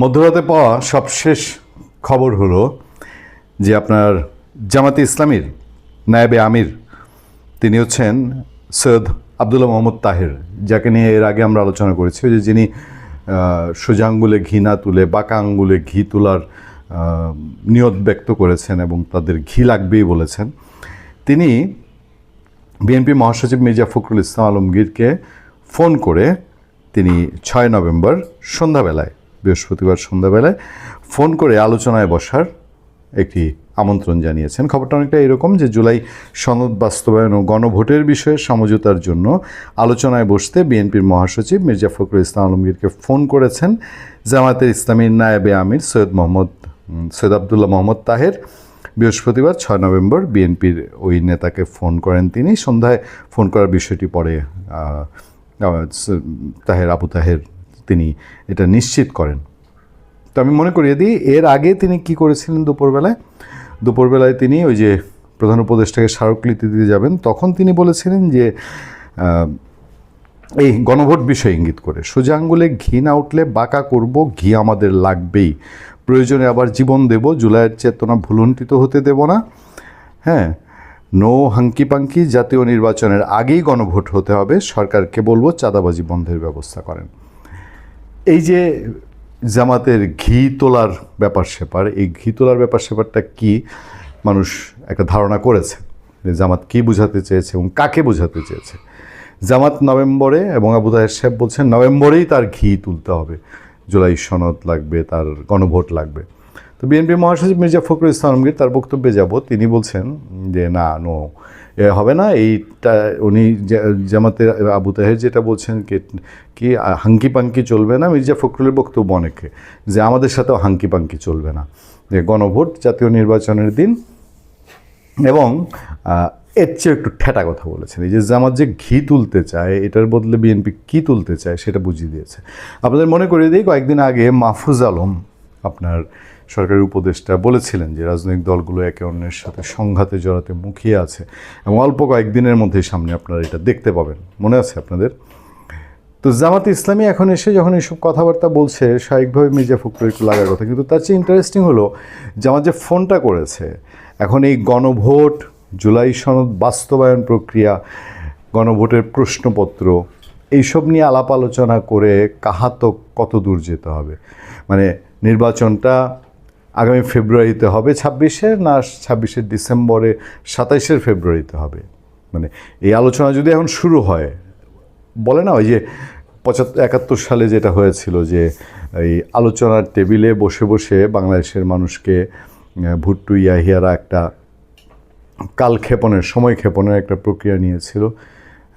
মধ্যরাতে পাওয়া সবশেষ খবর হলো যে আপনার জামাতে ইসলামীর নায়েবে আমির, তিনি হচ্ছেন সৈয়দ আবদুল্লাহ মোহাম্মদ তাহের, যাকে নিয়ে এর আগে আমরা আলোচনা করেছি। যে যিনি সোজা আঙ্গুলে ঘি না তুলে বাঁকা আঙ্গুলে ঘি তোলার নিয়ত ব্যক্ত করেছেন এবং তাদের ঘি লাগবেই বলেছেন। তিনি বিএনপি মহাসচিব মির্জা ফখরুল ইসলাম আলমগীরকে ফোন করে তিনি ছয় নভেম্বর সন্ধ্যাবেলায় বৃহস্পতিবার সন্ধ্যাবেলায় ফোন করে আলোচনায় বসার একটি আমন্ত্রণ জানিয়েছেন। খবরটা অনেকটা এরকম যে জুলাই সনদ বাস্তবায়ন ও গণভোটের বিষয়ে সমঝোতার জন্য আলোচনায় বসতে বিএনপির মহাসচিব মির্জা ফখরুল ইসলাম আলমগীরকে ফোন করেছেন জামায়াতের ইসলামীর নায়েবে আমির সৈয়দ মোহাম্মদ সৈয়দ আবদুল্লাহ মোহাম্মদ তাহের। বৃহস্পতিবার ছয় নভেম্বর বিএনপির ওই নেতাকে ফোন করেন তিনি। সন্ধ্যায় ফোন করার বিষয়টি পরে তাহের, আবু তাহের তিনি এটা নিশ্চিত করেন। তো আমি মনে করিয়ে দিই, এর আগে তিনি কি করেছিলেন দুপুরবেলায়? দুপুরবেলায় তিনি ওই যে প্রধান উপদেষ্টাকে স্মারকলিপি দিতে যাবেন, তখন তিনি বলেছিলেন যে এই গণভোট বিষয়ে ইঙ্গিত করে সোজা আঙ্গুলে ঘি না উঠলে বাঁকা করব, ঘি আমাদের লাগবেই। প্রয়োজনে আবার জীবন দেব, জুলাইয়ের চেতনা ভুলুণ্ঠিত হতে দেব না। হ্যাঁ নো হাঙ্কি পাঙ্কি, জাতীয় নির্বাচনের আগেই গণভোট হতে হবে সরকারকে বলব চাঁদাবাজি বন্ধের ব্যবস্থা করেন। এই যে জামাতের ঘি তোলার ব্যাপার স্যাপার, এই ঘি তোলার ব্যাপার স্যাপারটা কি মানুষ একটা ধারণা করেছে জামাত কি বোঝাতে চেয়েছে এবং কাকে বোঝাতে চেয়েছে? জামাত নভেম্বরে এবং আবু তাহের সাহেব বলছেন, নভেম্বরেই তার ঘি তুলতে হবে। জুলাই সনদ লাগবে, তার গণভোট লাগবে। তো বিএনপি মহাসচিব মির্জা ফখরুল ইসলাম আলমগীর তার বক্তব্যে যাব তিনি বলছেন যে, না নো হবে না। এইটা উনি জা- জামাতের আবু তাহের যেটা বলছেন কি হাঙ্কি পাঙ্কি চলবে না। মির্জা ফখরুলের বক্তব্য অনেকে যে আমাদের সাথেও হাঙ্কি পাঙ্কি চলবে না। যে গণভোট, জাতীয় নির্বাচনের দিন এবং এর চেয়ে একটু ঠেটা কথা বলেছেন। এই যে জামাত যে ঘি তুলতে চায়, এটার বদলে বিএনপি কি তুলতে চায়, সেটা বুঝিয়ে দিয়েছে। আপনাদের মনে করিয়ে দিই, কয়েকদিন আগে মাহফুজ আলম আপনার সরকারি উপদেষ্টা বলেছিলেন যে রাজনৈতিক দলগুলো একে অন্যের সাথে সংঘাতে জড়াতে মুখিয়ে আছে এবং অল্প কয়েকদিনের মধ্যেই সামনে আপনারা এটা দেখতে পাবেন। মনে আছে আপনাদের? তো জামাত ইসলামী এখন এসে যখন এইসব কথাবার্তা বলছে, স্বাভাবিকভাবে মির্জা ফখরুল একটু লাগার কথা। কিন্তু তার চেয়ে ইন্টারেস্টিং হলো জামাত যে ফোনটা করেছে, এখন এই গণভোট, জুলাই সনদ বাস্তবায়ন প্রক্রিয়া, গণভোটের প্রশ্নপত্র, এইসব নিয়ে আলাপ আলোচনা করে কাহাতক কত দূর যেতে হবে? মানে নির্বাচনটা আগামী ফেব্রুয়ারিতে হবে ছাব্বিশে না ছাব্বিশে ডিসেম্বরে সাতাইশের ফেব্রুয়ারিতে হবে? মানে এই আলোচনা যদি এখন শুরু হয়, বলে না ওই যে পঁচাত্তর, একাত্তর সালে যেটা হয়েছিল যে এই আলোচনার টেবিলে বসে বসে বাংলাদেশের মানুষকে ভুট্টু, ইয়াহিয়ারা একটা কাল ক্ষেপণের সময় ক্ষেপণের একটা প্রক্রিয়া নিয়েছিল।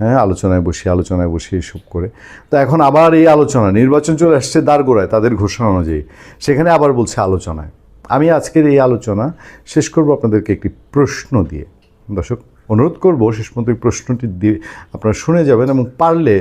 হ্যাঁ আলোচনায় বসে আলোচনায় বসে এসব করে। তো এখন আবার এই আলোচনা, নির্বাচন চলে আসছে দাঁড়গোড়ায় তাদের ঘোষণা অনুযায়ী। সেখানে আবার বলছে আলোচনায়। আমি আজকের এই আলোচনা শেষ করব আপনাদেরকে একটি প্রশ্ন দিয়ে। দর্শক, অনুরোধ করব শেষ পর্যন্ত প্রশ্নটি দিয়ে আপনারা শুনে যাবেন এবং পারলে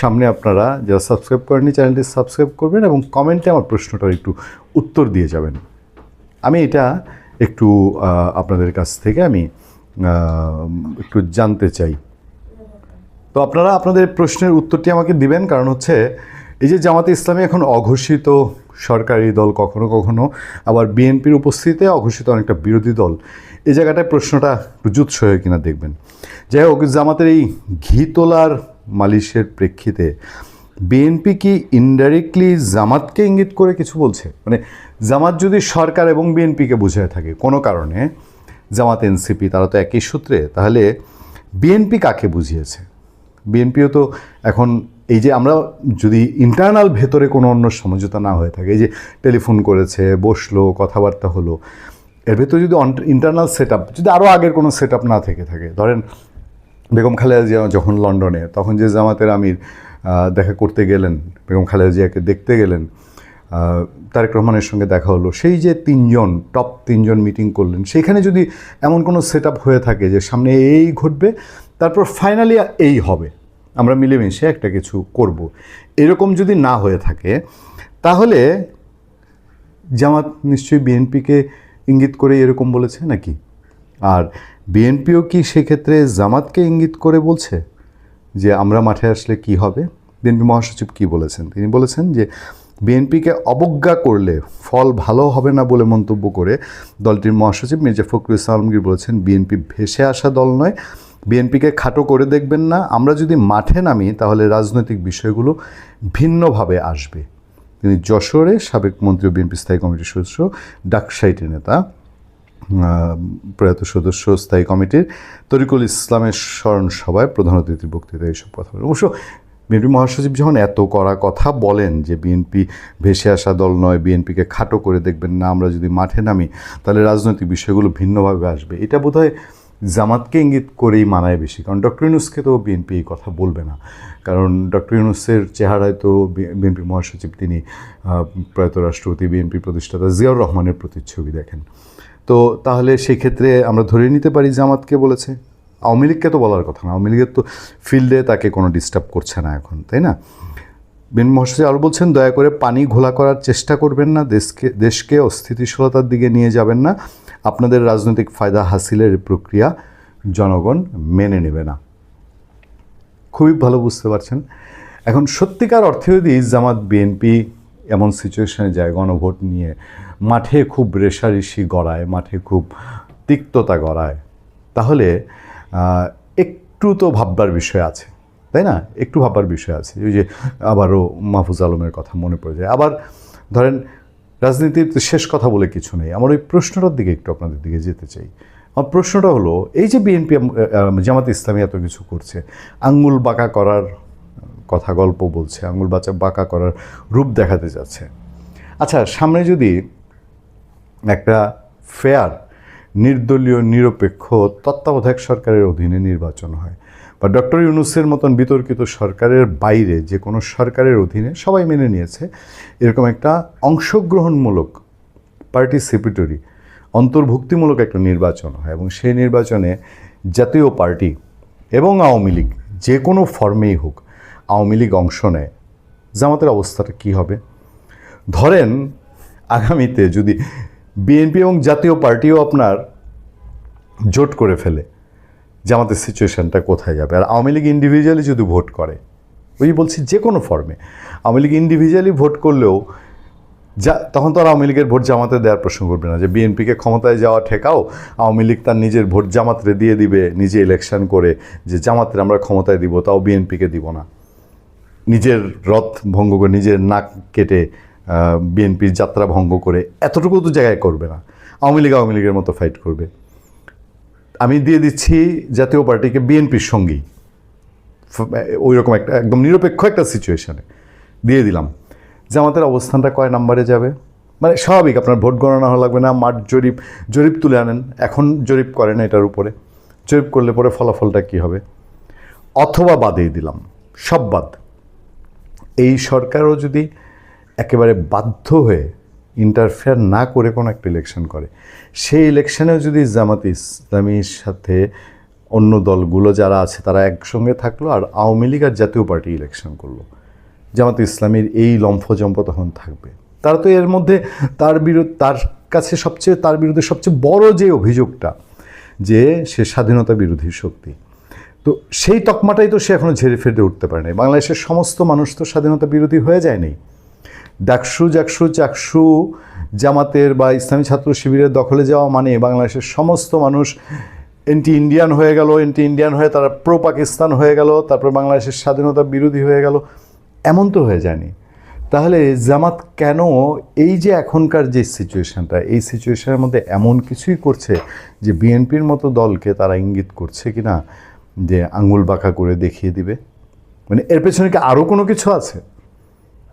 সামনে আপনারা যারা সাবস্ক্রাইব করেননি চ্যানেলটি সাবস্ক্রাইব করবেন এবং কমেন্টে আমার প্রশ্নটার একটু উত্তর দিয়ে যাবেন। আমি এটা একটু আপনাদের কাছ থেকে আমি একটু জানতে চাই। তো আপনারা আপনাদের প্রশ্নের উত্তরটি আমাকে দিবেন, কারণ হচ্ছে এই যে জামাতে ইসলামী এখন অঘোষিত সরকারি দল কখনো কখনো, আবার বিএনপির উপস্থিতিতে অঘোষিত অনেকটা বিরোধী দল। এই জায়গাটায় প্রশ্নটা একটু জুৎসহ কিনা দেখবেন। যাই হোক, জামাতের এই ঘি তোলার মালিশের প্রেক্ষিতে বিএনপি কি ইনডাইরেক্টলি জামাতকে ইঙ্গিত করে কিছু বলছে? মানে জামাত যদি সরকার এবং বিএনপিকে বুঝায় থাকে, কোনো কারণে, জামাত এনসিপি, তারা তো একই সূত্রে, তাহলে বিএনপি কাকে বুঝিয়েছে? বিএনপিও তো এখন এই যে আমরা যদি ইন্টারনাল ভেতরে কোনো অন্য সমঝোতা না হয়ে থাকে, এই যে টেলিফোন করেছে, বসল, কথাবার্তা হলো, এর ভেতরে যদি ইন্টারনাল সেট যদি আরও আগের কোনো সেট না থেকে থাকে, ধরেন বেগম খালেদা জিয়া যখন লন্ডনে, তখন যে জামাতের আমির দেখা করতে গেলেন, বেগম খালেদা জিয়াকে দেখতে গেলেন তারেক রহমানের সঙ্গে দেখা হলো, সেই যে তিনজন টপ তিনজন মিটিং করলেন, সেখানে যদি এমন কোনো সেট হয়ে থাকে যে সামনে এই ঘটবে তারপর ফাইনালি এই হবে। আমরা মিলেমিশে একটা কিছু করব। এরকম যদি না হয়ে থাকে, তাহলে জামাত নিশ্চয়ই বিএনপিকে ইঙ্গিত করে এরকম বলেছে নাকি? আর বিএনপিও কি সেক্ষেত্রে জামাতকে ইঙ্গিত করে বলছে? যে আমরা মাঠে আসলে কি হবে? বিএনপি মহাসচিব কি বলেছেন? তিনি বলেছেন যে বিএনপিকে অবজ্ঞা করলে ফল ভালো হবে না বলে মন্তব্য করে দলটির মহাসচিব মির্জা ফখরুল ইসলাম আলমগীর বলেছেন, বিএনপি ভেসে আসা দল নয়। বিএনপিকে খাটো করে দেখবেন না। আমরা যদি মাঠে নামি, তাহলে রাজনৈতিক বিষয়গুলো ভিন্নভাবে আসবে। তিনি যশোরে সাবেক মন্ত্রী বিএনপি স্থায়ী কমিটির সদস্য, ডাকসাইটের নেতা প্রয়াত সদস্য স্থায়ী কমিটির তরিকুল ইসলামের স্মরণ সভায় প্রধান অতিথির বক্তৃতা এইসব কথা অবশ্য বিএনপি মহাসচিব যখন এত করা কথা বলেন যে বিএনপি ভেসে আসা দল নয়, বিএনপিকে খাটো করে দেখবেন না, আমরা যদি মাঠে নামি, তাহলে রাজনৈতিক বিষয়গুলো ভিন্নভাবে আসবে। এটা বোধহয় জামাতকে ইঙ্গিত করেই মানায় বেশি। কারণ ডক্টর ইউনুসকে তো বিএনপি এই কথা বলবে না। কারণ ডক্টর ইউনুসের চেহারায় তো বিএনপি মহাসচিব তিনি প্রয়াত রাষ্ট্রপতি, বিএনপি প্রতিষ্ঠাতা জিয়াউর রহমানের প্রতিচ্ছবি দেখেন। তো তাহলে সেই ক্ষেত্রে আমরা ধরে নিতে পারি জামাতকে বলেছে। আওয়ামী লীগকে তো বলার কথা না। আওয়ামী লীগের তো ফিল্ডে তাকে কোনো ডিস্টার্ব করছে না এখন, তাই না? বিন মহাসচিব আরও বলছেন, দয়া করে পানি ঘোলা করার চেষ্টা করবেন না, দেশকে দেশকে অস্থিতিশীলতার দিকে নিয়ে যাবেন না। আপনাদের রাজনৈতিক ফায়দা হাসিলের প্রক্রিয়া জনগণ মেনে নেবে না। খুবই ভালো বুঝতে পারছেন। এখন সত্যিকার অর্থে যদি জামাত, বিএনপি এমন সিচুয়েশনে যায়, গণভোট নিয়ে, মাঠে খুব রেশারেশি গড়ায়, মাঠে খুব তিক্ততা গড়ায়, তাহলে একটু তো ভাববার বিষয় আছে, তাই না? একটু ভাববার বিষয় আছে। ওই যে আবারও মাহফুজ আলমের কথা মনে পড়ে যায়। আবার ধরেন, রাজনীতির শেষ কথা বলে কিছু নেই। আমার ওই প্রশ্নটার দিকে একটু আপনাদের দিকে যেতে চাই। আমার প্রশ্নটা হলো, এই যে বিএনপি জামাত ইসলামী এত কিছু করছে, আঙ্গুল বাঁকা করার কথা গল্প বলছে, আঙ্গুল বাঁচা, বাঁকা করার রূপ দেখাতে যাচ্ছে। আচ্ছা সামনে যদি একটা ফেয়ার নির্দলীয়, নিরপেক্ষ, তত্ত্বাবধায়ক সরকারের অধীনে নির্বাচন হয়। বা ডক্টর ইউনুসের মতন বিতর্কিত সরকারের বাইরে যে কোনো সরকারের অধীনে সবাই মেনে নিয়েছে। এরকম একটা অংশগ্রহণমূলক পার্টিসিপেটরি, অন্তর্ভুক্তিমূলক একটা নির্বাচন হয় এবং সেই নির্বাচনে জাতীয় পার্টি এবং আওয়ামী লীগ যে কোনো ফর্মেই হোক আওয়ামী লীগ অংশ নেয়। জামাতের অবস্থাটা কী হবে? ধরেন আগামীতে যদি বিএনপি এবং জাতীয় পার্টিও আপনার জোট করে ফেলে জামাতের সিচুয়েশনটা কোথায় যাবে। আর আওয়ামী লীগ ইন্ডিভিজুয়ালি যদি ভোট করে, ওই বলছি যে কোনো ফর্মে আওয়ামী লীগ ইন্ডিভিজুয়ালি ভোট করলেও যা, তখন তো আর আওয়ামী লীগের ভোট জামাতে দেওয়ার প্রশ্ন করবে না। যে বিএনপিকে ক্ষমতায় যাওয়া ঠেকাও আওয়ামী লীগ তার নিজের ভোট জামাতরে দিয়ে দিবে, নিজে ইলেকশন করে যে জামাতের আমরা ক্ষমতায় দিব, তাও বিএনপিকে দিব না। নিজের রথ ভঙ্গ করে নিজের নাক কেটে বিএনপির যাত্রা ভঙ্গ করে এতটুকু তো জায়গায় করবে না। আওয়ামী লীগ আওয়ামী লীগের মতো ফাইট করবে। আমি দিয়ে দিচ্ছি জাতীয় পার্টিকে বিএনপির সঙ্গেই ওই রকম একটা, একদম নিরপেক্ষ একটা সিচুয়েশনে দিয়ে দিলাম। যে আমাদের অবস্থানটা কয় নাম্বারে যাবে? মানে স্বাভাবিক, আপনার ভোট গণনা লাগবে না, মাঠ জরিপ জরিপ তুলে আনেন। এখন জরিপ করেন এটার উপরে। জরিপ করলে পরে ফলাফলটা কী হবে? অথবা বাদেই দিলাম। সব বাদ। এই সরকারও যদি একেবারে বাধ্য হয়ে ইন্টারফেয়ার না করে কোনো একটা ইলেকশন করে। সেই ইলেকশনেও যদি জামাত ইসলামীর সাথে অন্য দলগুলো যারা আছে, তারা একসঙ্গে থাকল আর আওয়ামী লীগ আর জাতীয় পার্টি ইলেকশন করল। জামাত ইসলামীর এই লম্ফজম্প তখন থাকবে। তারা তো এর মধ্যে তার বিরুদ্ধে, তার কাছে সবচেয়ে, তার বিরুদ্ধে সবচেয়ে বড় যে অভিযোগটা, যে সে স্বাধীনতা বিরোধী শক্তি। তো সেই তকমাটাই তো সে এখনও ঝেড়ে ফেটে উঠতে পারে নাই বাংলাদেশের সমস্ত মানুষ তো স্বাধীনতা বিরোধী হয়ে যায়নি। ডাকসু, জাকসু, চাকসু জামাতের বা ইসলামী ছাত্র শিবিরের দখলে যাওয়া মানে বাংলাদেশের সমস্ত মানুষ এন্টি ইন্ডিয়ান হয়ে গেল, এন্টি ইন্ডিয়ান হয়ে তারা প্রো পাকিস্তান হয়ে গেল, তারপর বাংলাদেশের স্বাধীনতা বিরোধী হয়ে গেল। এমন তো হয়ে যায়নি। তাহলে জামাত কেন এই যে এখনকার যে সিচুয়েশনটা, এই সিচুয়েশনের মধ্যে এমন কিছুই করছে যে বিএনপির মতো দলকে তারা ইঙ্গিত করছে কি না যে আঙুল বাঁকা করে দেখিয়ে দিবে? মানে এর পেছনে কি আরও কোনো কিছু আছে?